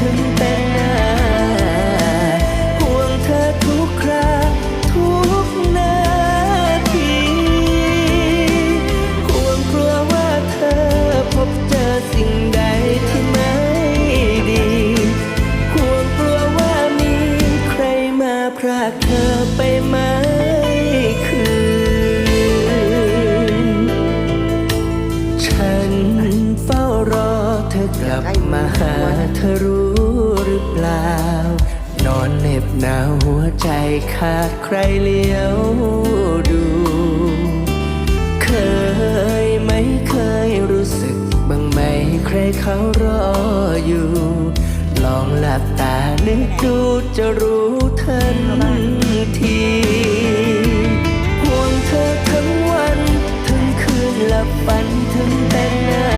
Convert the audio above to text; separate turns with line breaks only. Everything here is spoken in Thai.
ถึงเป็นหน้าห่วงเธอทุกคราทุกนาทีควรกลัวว่าเธอพบเจอสิ่งใดที่ไม่ดีควรกลัวว่ามีใครมาพากเธอไปมา มาหาเธอรู้หรือเปล่า นอนเหน็บหนาวหัวใจขาดใครเลี้ยวดู เคยไหมเคยรู้สึกบ้างไหมใครเขารออยู่ ลองหลับตานึกดูจะรู้ทันทีห่วงเธอทั้งวัน ทั้งคืนหลับฝัน